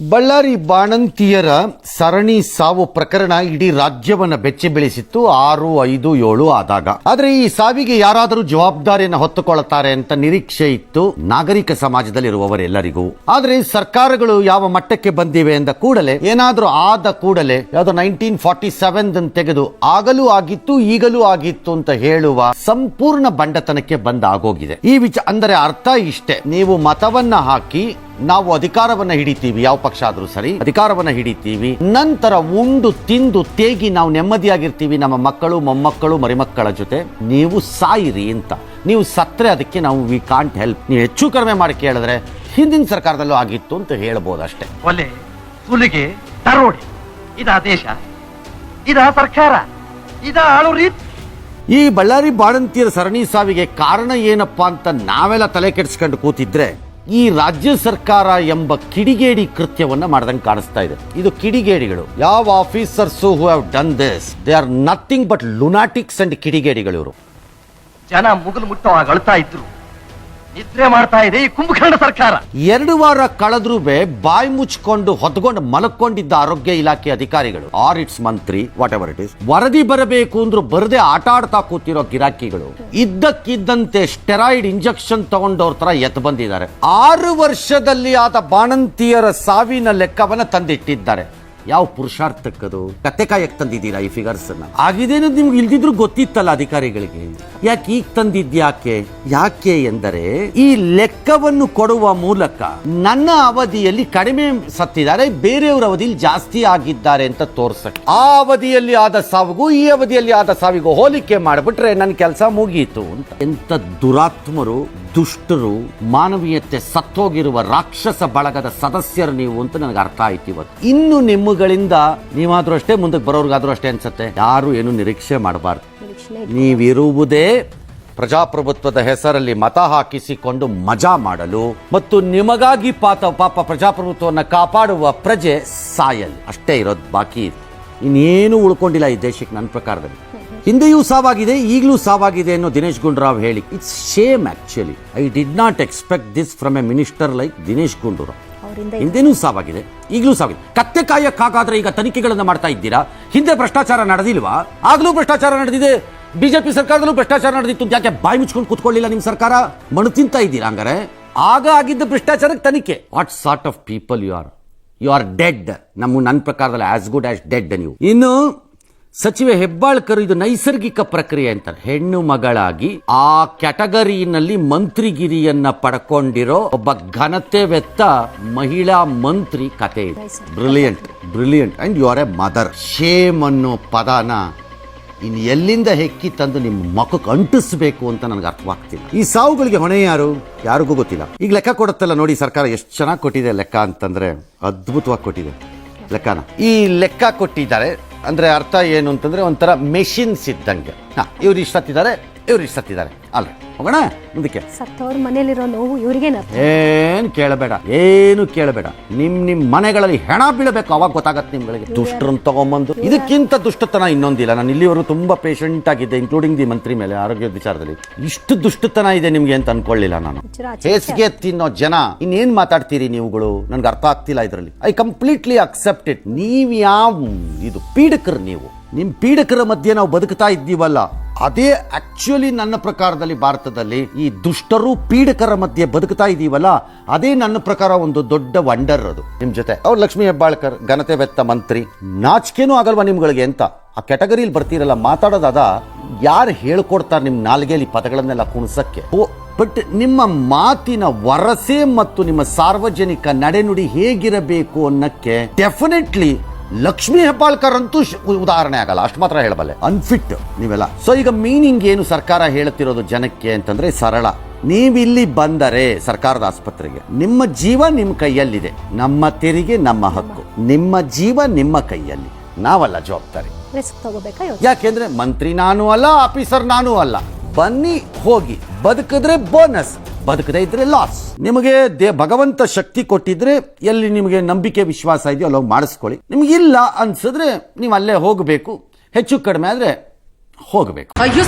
ಬಳ್ಳಾರಿ ಬಾಣಂತಿಯರ ಸರಣಿ ಸಾವು ಪ್ರಕರಣ ಇಡೀ ರಾಜ್ಯವನ್ನ ಬೆಚ್ಚಿ ಬೆಳೆಸಿತ್ತು. ಆರು, ಐದು, ಏಳು ಆದಾಗ. ಆದ್ರೆ ಈ ಸಾವಿಗೆ ಯಾರಾದರೂ ಜವಾಬ್ದಾರಿಯನ್ನು ಹೊತ್ತುಕೊಳ್ಳುತ್ತಾರೆ ಅಂತ ನಿರೀಕ್ಷೆ ಇತ್ತು ನಾಗರಿಕ ಸಮಾಜದಲ್ಲಿರುವವರೆಲ್ಲರಿಗೂ. ಆದ್ರೆ ಸರ್ಕಾರಗಳು ಯಾವ ಮಟ್ಟಕ್ಕೆ ಬಂದಿವೆ ಎಂದ ಕೂಡಲೇ, ಏನಾದರೂ ಆದ ಕೂಡಲೇ, ಯಾವುದೋ ನೈನ್ಟೀನ್ ಫಾರ್ಟಿ ಸೆವೆನ್ ತೆಗೆದು ಆಗಲೂ ಆಗಿತ್ತು, ಈಗಲೂ ಆಗಿತ್ತು ಅಂತ ಹೇಳುವ ಸಂಪೂರ್ಣ ಬಂಡತನಕ್ಕೆ ಬಂದಾಗೋಗಿದೆ. ಈ ವಿಚಾರ ಅಂದರೆ ಅರ್ಥ ಇಷ್ಟೇ. ನೀವು ಮತವನ್ನ ಹಾಕಿ ನಾವು ಅಧಿಕಾರವನ್ನ ಹಿಡಿತೀವಿ ಯಾವ ಪಕ್ಷ ಆದ್ರೂ ಸರಿ ಅಧಿಕಾರವನ್ನ ಹಿಡಿತೀವಿ. ನಂತರ ಉಂಡು ತಿಂದು ತೇಗಿ ನಾವು ನೆಮ್ಮದಿಯಾಗಿರ್ತೀವಿ ನಮ್ಮ ಮಕ್ಕಳು ಮೊಮ್ಮಕ್ಕಳು ಮರಿಮಕ್ಕಳ ಜೊತೆ. ನೀವು ಸಾಯಿರಿ ಅಂತ. ನೀವು ಸತ್ರೆ ಅದಕ್ಕೆ ನಾವು ವಿ ಕಾಂಟ್ ಹೆಲ್ಪ್ ನೀವು ಹೆಚ್ಚು ಕಡಿಮೆ ಮಾಡಿ ಕೇಳಿದ್ರೆ ಹಿಂದಿನ ಸರ್ಕಾರದಲ್ಲೂ ಆಗಿತ್ತು ಅಂತ ಹೇಳ್ಬೋದು ಅಷ್ಟೇ ಒಲೆ ಸುಲಿಗೆ ತರೋಡಿ. ಇದ ದೇಶ. ಇದ ಸರ್ಕಾರ. ಇದ ಆಳು ರೀತಿ. ಈ ಬಳ್ಳಾರಿ ಬಾಣಂತಿಯರ ಸರಣಿ ಸಾವಿಗೆ ಕಾರಣ ಏನಪ್ಪಾ ಅಂತ ನಾವೆಲ್ಲ ತಲೆ ಕೆಡಿಸ್ಕೊಂಡು ಕೂತಿದ್ರೆ ಈ ರಾಜ್ಯ ಸರ್ಕಾರ ಎಂಬ ಕಿಡಿಗೇಡಿ ಕೃತ್ಯವನ್ನ ಮಾಡ್ದಂಗೆ ಕಾಣಿಸ್ತಾ ಇದೆ. ಇದು ಕಿಡಿಗೇಡಿಗಳು. ಯಾವ officers who have done this they are nothing but lunatics and ಕಿಡಿಗೇಡಿಗಳು ಇವರು. ಜನ ಮುಗಿಲು ಮುಟ್ಟುವಾಗ ಅಳ್ತಾ ಇದ್ರು. ನಿದ್ರೆ ಮಾಡ್ತಾ ಇದೆ ಈ ಕುಂಭಕರ್ಣ ಸರ್ಕಾರ. ಎರಡು ವಾರ ಕಳೆದ್ರೂ ಬಾಯಿ ಮುಚ್ಕೊಂಡು ಹೊತ್ಕೊಂಡು ಮಲಕ್ಕೊಂಡಿದ್ದ ಆರೋಗ್ಯ ಇಲಾಖೆ ಅಧಿಕಾರಿಗಳು. ಆರ್ ಇಟ್ಸ್ ಮಂತ್ರಿ ವಾಟ್ ಎವರ್ ಇಟ್ ಇಸ್ ವರದಿ ಬರಬೇಕು ಅಂದ್ರೂ ಬರದೆ ಆಟ ಆಡ್ತಾ ಕೂತಿರೋ ಗಿರಾಕಿಗಳು. ಇದ್ದಕ್ಕಿದ್ದಂತೆ ಸ್ಟೆರಾಯ್ಡ್ ಇಂಜೆಕ್ಷನ್ ತಗೊಂಡವ್ರ ತರ ಎತ್ ಬಂದಿದ್ದಾರೆ. ಆರು ವರ್ಷದಲ್ಲಿ ಆದ ಬಾಣಂತಿಯರ ಸಾವಿನ ಲೆಕ್ಕವನ್ನ ತಂದಿಟ್ಟಿದ್ದಾರೆ. ಯಾವ ಪುರುಷಾರ್ಥಕ್ಕದು? ಕತೆ ಕಾಯಕ್ ತಂದಿದ್ದೀರಾ ಈ ಫಿಗರ್ಸ್ ಅನ್ನ? ಆಗಿದೇನು ನಿಮ್ಗೆ ಇಲ್ದಿದ್ರು ಗೊತ್ತಿತ್ತಲ್ಲ ಅಧಿಕಾರಿಗಳಿಗೆ? ಯಾಕೆ ಈಗ ತಂದಿದ್ಯಾಕೆ ಯಾಕೆ? ಎಂದರೆ ಈ ಲೆಕ್ಕವನ್ನು ಕೊಡುವ ಮೂಲಕ ನನ್ನ ಅವಧಿಯಲ್ಲಿ ಕಡಿಮೆ ಸತ್ತಿದ್ದಾರೆ ಬೇರೆಯವರ ಅವಧಿಯಲ್ಲಿ ಜಾಸ್ತಿ ಆಗಿದ್ದಾರೆ ಅಂತ ತೋರ್ಸಕ್ಕೆ. ಆ ಅವಧಿಯಲ್ಲಿ ಆದ ಸಾವಿಗೂ ಈ ಅವಧಿಯಲ್ಲಿ ಆದ ಸಾವಿಗೂ ಹೋಲಿಕೆ ಮಾಡಿಬಿಟ್ರೆ ನನ್ನ ಕೆಲಸ ಮುಗೀತು ಅಂತ. ಎಂತ ದುರಾತ್ಮರು ದುಷ್ಟರು ಮಾನವೀಯತೆ ಸತ್ತೋಗಿರುವ ರಾಕ್ಷಸ ಬಳಗದ ಸದಸ್ಯರು ನೀವು ಅಂತ ನನಗೆ ಅರ್ಥ ಆಯ್ತು ಇವತ್ತು. ಇನ್ನು ನಿಮ್ಮಗಳಿಂದ ನೀವಾದ್ರೂ ಅಷ್ಟೇ ಮುಂದಕ್ಕೆ ಬರೋರ್ಗಾದ್ರೂ ಅಷ್ಟೇ ಅನ್ಸುತ್ತೆ. ಯಾರು ಏನು ನಿರೀಕ್ಷೆ ಮಾಡಬಾರ್ದು. ನೀವಿರುವುದೇ ಪ್ರಜಾಪ್ರಭುತ್ವದ ಹೆಸರಲ್ಲಿ ಮತ ಹಾಕಿಸಿಕೊಂಡು ಮಜಾ ಮಾಡಲು ಮತ್ತು ನಿಮಗಾಗಿ ಪಾತ ಪಾಪ ಪ್ರಜಾಪ್ರಭುತ್ವವನ್ನು ಕಾಪಾಡುವ ಪ್ರಜೆ ಸಾಯಲ್. ಅಷ್ಟೇ ಇರೋದು ಬಾಕಿ. ಇನ್ನೇನು ಉಳ್ಕೊಂಡಿಲ್ಲ ಈ ದೇಶಕ್ಕೆ ನನ್ನ ಪ್ರಕಾರದಲ್ಲಿ. ಹಿಂದೆಯೂ ಸಾವಾಗಿದೆ ಈಗಲೂ ಸಾವಾಗಿದೆ ಅನ್ನೋ ದಿನೇಶ್ ಗುಂಡೂರಾವ್ ಹೇಳಿ. It's shame actually I did not expect this from a minister like Dinesh Gundurao. ಹಿಂದೆನೂ ಸಾವಾಗಿದೆ? ಈಗಲೂ ಸಾವಾಗಿದೆ. ಕತ್ತೆ ಕಾಯಕ್ಕಾಗಾದ್ರೆ ಈಗ ತನಿಖೆಗಳನ್ನು ಮಾಡ್ತಾ ಇದ್ದೀರಾ? ಹಿಂದೆ ಭ್ರಷ್ಟಾಚಾರ ನಡೆದಿಲ್ವಾ? ಆಗಲೂ ಭ್ರಷ್ಟಾಚಾರ ನಡೆದಿದೆ. ಬಿಜೆಪಿ ಸರ್ಕಾರದಲ್ಲೂ ಭ್ರಷ್ಟಾಚಾರ ನಡೆದಿತ್ತು ಯಾಕೆ ಬಾಯಿ ಮುಚ್ಕೊಂಡು ಕೂತ್ಕೊಳ್ಳಿಲ್ಲ ನಿಮ್ಮ ಸರ್ಕಾರ? ಮಣ್ಣು ತಿಂತಾ ಇದ್ದೀರಾ ಹಂಗಾರೆ? ಆಗ ಆಗಿದ್ದ ಭ್ರಷ್ಟಾಚಾರಕ್ಕೆ ತನಿಖೆ. What sort of people you are you are dead ನಮ್ಮ ನನ್ನ ಪ್ರಕಾರದಲ್ಲಿ ಆಸ್ ಗುಡ್ ಆಸ್ ಡೆಡ್ ನೀವು. ಇನ್ನು ಸಚಿವ ಹೆಬ್ಬಾಳ್ಕರ್ ಇದು ನೈಸರ್ಗಿಕ ಪ್ರಕ್ರಿಯೆ ಅಂತಾರೆ. ಹೆಣ್ಣು ಮಗಳಾಗಿ ಆ ಕ್ಯಾಟಗರಿನಲ್ಲಿ ಮಂತ್ರಿಗಿರಿಯನ್ನ ಪಡ್ಕೊಂಡಿರೋ ಒಬ್ಬ ಘನತೆವೆತ್ತ ಮಹಿಳಾ ಮಂತ್ರಿ ಕತೆ ಇದೆ. Brilliant brilliant. And you are a mother. Shame ಅನ್ನೋ ಪದನ ಇನ್ನು ಎಲ್ಲಿಂದ ಹೆಕ್ಕಿ ತಂದು ನಿಮ್ಮ ಮಖಕ್ಕೆ ಅಂಟಿಸ್ಬೇಕು ಅಂತ ನನಗೆ ಅರ್ಥವಾಗ್ತಿಲ್ಲ. ಈ ಸಾವುಗಳಿಗೆ ಹೊಣೆ ಯಾರು? ಯಾರಿಗೂ ಗೊತ್ತಿಲ್ಲ. ಈಗ ಲೆಕ್ಕ ಕೊಡುತ್ತಲ್ಲ ನೋಡಿ, ಸರ್ಕಾರ ಎಷ್ಟು ಚೆನ್ನಾಗಿ ಕೊಟ್ಟಿದೆ ಲೆಕ್ಕ ಅಂತಂದ್ರೆ ಅದ್ಭುತವಾಗಿ ಕೊಟ್ಟಿದೆ. ಲೆಕ್ಕನ. ಈ ಲೆಕ್ಕ ಕೊಟ್ಟಿದ್ದಾರೆ ಅಂದ್ರೆ ಅರ್ಥ ಏನು ಅಂತಂದ್ರೆ ಒಂಥರ ಮೆಷಿನ್ಸ್ ಇದ್ದಂಗೆ ಹಾಂ ಇವ್ರು ಇಷ್ಟು ಇವ್ರು ಇಷ್ಟು ಹತ್ತಿದ್ದಾರೆ ಅಲ್ಲ ಹೋಗೋಣ? ಮುಂದಕ್ಕೆ. ಸತ್ತವ್ರ ಮನೇಲಿರೋ ನೋವು ಇವ್ರಿಗೇನ ಏನು ಕೇಳಬೇಡ ಏನು ಕೇಳಬೇಡ. ನಿಮ್ ನಿಮ್ ಮನೆಗಳಲ್ಲಿ ಹೆಣ ಬೀಳಬೇಕು ಅವಾಗ ಗೊತ್ತಾಗತ್ತೆ ನಿಮ್ಗಳಿಗೆ ದುಷ್ಟರನ್ನ ತಗೊಂಬಂದು. ಇದಕ್ಕಿಂತ ದುಷ್ಟತನ ಇನ್ನೊಂದಿಲ್ಲ. ನಾನು ಇಲ್ಲಿವರೆಗೂ ತುಂಬಾ ಪೇಷಂಟ್ ಆಗಿದ್ದೆ ಇನ್ಕ್ಲೂಡಿಂಗ್ ದಿ ಮಂತ್ರಿ ಮೇಲೆ ಆರೋಗ್ಯ ವಿಚಾರದಲ್ಲಿ. ಇಷ್ಟು ದುಷ್ಟತನ ಇದೆ ನಿಮ್ಗೆ ಅಂತ ಅನ್ಕೊಳ್ಳಿಲ್ಲ ನಾನು. ಹೇಸಿಗೆ ತಿನ್ನೋ ಜನ ಇನ್ನೇನ್ ಮಾತಾಡ್ತೀರಿ ನೀವುಗಳು? ನನ್ಗೆ ಅರ್ಥ ಆಗ್ತಿಲ್ಲ ಇದರಲ್ಲಿ. ಐ ಕಂಪ್ಲೀಟ್ಲಿ ಅಕ್ಸೆಪ್ಟ್ ಇಟ್ ನೀವ್ ಯಾವ ಇದು ಪೀಡಕರು ನೀವು. ನಿಮ್ ಪೀಡಕರ ಮಧ್ಯೆ ನಾವು ಬದುಕ್ತಾ ಇದ್ದೀವಲ್ಲ. ಅದೇ ಆಕ್ಚುಲಿ ನನ್ನ ಪ್ರಕಾರದಲ್ಲಿ ಭಾರತದಲ್ಲಿ ಈ ದುಷ್ಟರು ಪೀಡಕರ ಮಧ್ಯೆ ಬದುಕ್ತಾ ಇದೀವಲ್ಲ, ಅದೇ ನನ್ನ ಪ್ರಕಾರ ಒಂದು ದೊಡ್ಡ ವಂಡರ್ ಅದು. ನಿಮ್ ಜೊತೆ. ಅವ್ರು ಲಕ್ಷ್ಮೀ ಹೆಬ್ಬಾಳ್ಕರ್, ಘನತೆ ವೆತ್ತ ಮಂತ್ರಿ. ನಾಚಿಕೆನೂ ಆಗಲ್ವಾ ನಿಮ್ಗಳಿಗೆ ಅಂತ. ಆ ಕ್ಯಾಟಗರಿಲಿ ಬರ್ತೀರಲ್ಲ, ಮಾತಾಡೋದಾದ ಯಾರು ಹೇಳ್ಕೊಡ್ತಾರೆ ನಿಮ್ಮ ನಾಲ್ಗೆಲಿ ಪದಗಳನ್ನೆಲ್ಲ ಕುಣಿಸಕ್ಕೆ? ಓ ಬಟ್ ನಿಮ್ಮ ಮಾತಿನ ವರಸೆ ಮತ್ತು ನಿಮ್ಮ ಸಾರ್ವಜನಿಕ ನಡೆನುಡಿ ಹೇಗಿರಬೇಕು ಅನ್ನಕ್ಕೆ ಡೆಫಿನೆಟ್ಲಿ ಲಕ್ಷ್ಮೀ ಹೆಬ್ಬಾಳ್ಕರ್ ಅಂತೂ ಶ್- ಉದಾಹರಣೆ ಆಗಲ್ಲ ಅಷ್ಟು ಮಾತ್ರ ಹೇಳಬಲ್ಲೆ. ಅನ್ಫಿಟ್ ನೀವೆಲ್ಲ. ಸೊ ಈಗ ಮೀನಿಂಗ್ ಏನು ಸರ್ಕಾರ ಹೇಳುತ್ತಿರೋದು ಜನಕ್ಕೆ ಅಂತಂದ್ರೆ ಸರಳ. ನೀವಿಲ್ಲಿ ಬಂದರೆ ಸರ್ಕಾರದ ಆಸ್ಪತ್ರೆಗೆ ನಿಮ್ಮ ಜೀವ ನಿಮ್ಮ ಕೈಯಲ್ಲಿದೆ. ನಮ್ಮ ತೆರಿಗೆ ನಮ್ಮ ಹಕ್ಕು. ನಿಮ್ಮ ಜೀವ ನಿಮ್ಮ ಕೈಯಲ್ಲಿ. ನಾವಲ್ಲ ಜವಾಬ್ದಾರಿ. ಯಾಕೆಂದ್ರೆ ಮಂತ್ರಿ ನಾನು ಅಲ್ಲ ಆಫೀಸರ್ ನಾನು ಅಲ್ಲ. ಬನ್ನಿ ಹೋಗಿ ಬದುಕಿದ್ರೆ ಬೋನಸ್ ಬದುಕದೇ ಇದ್ರೆ ಲಾಸ್ ನಿಮಗೆ ದೇ ಭಗವಂತ ಶಕ್ತಿ ಕೊಟ್ಟಿದ್ರೆ ಎಲ್ಲಿ ನಿಮಗೆ ನಂಬಿಕೆ ವಿಶ್ವಾಸ ಇದೆಯೋ ಅಲ್ಲಿ ಹೋಗಿ ಮಾಡಿಸ್ಕೊಳ್ಳಿ ನಿಮ್ಗೆ ಇಲ್ಲ ಅನ್ಸಿದ್ರೆ ನೀವು ಅಲ್ಲೇ ಹೋಗಬೇಕು ಹೆಚ್ಚು ಕಡಿಮೆ ಆದ್ರೆ ಹೋಗಬೇಕು ಅಯ್ಯೋ.